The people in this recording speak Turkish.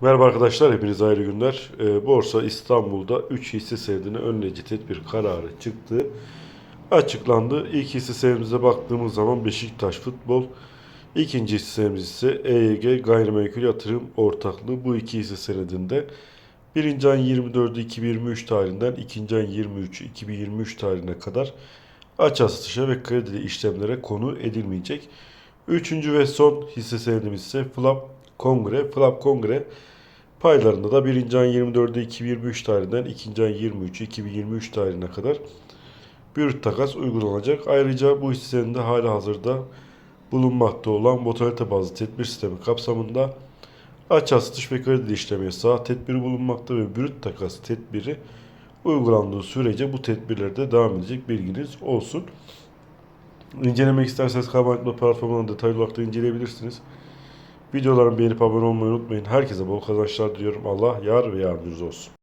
Merhaba arkadaşlar, hepinize hayırlı günler. Ee, Borsa İstanbul'da 3 hisse senedine önleyici tedbir kararı çıktı. Açıklandı. İlk hisse senedimize baktığımız zaman Beşiktaş Futbol, ikinci hisse senedimiz ise EYG Gayrimenkul Yatırım Ortaklığı. Bu iki hisse senedinde 1. ayın 24'ü 2023 tarihinden 2. ayın 23'ü 2023 tarihine kadar açığa satışa ve kredili işlemlere konu edilmeyecek. Üçüncü ve son hisse senedimiz ise Flap Kongre. Flap Kongre paylarında da 1. ayın 24'ü 2023 tarihinden 2. ayın 23'ü 2023 tarihine kadar bir takas uygulanacak. Ayrıca bu hisse senedinde hali hazırda bulunmakta olan motorite bazlı tedbir sistemi kapsamında açığa satış ve kredi işlemi yasağı tedbiri bulunmakta ve brüt takas tedbiri uygulandığı sürece bu tedbirlerde devam edecek bilginiz olsun. İncelemek isterseniz Kabartma platformundan detaylı olarak da inceleyebilirsiniz. Videolarımı beğenip abone olmayı unutmayın. Herkese bol kazançlar diliyorum. Allah yar ve yardımcınız olsun.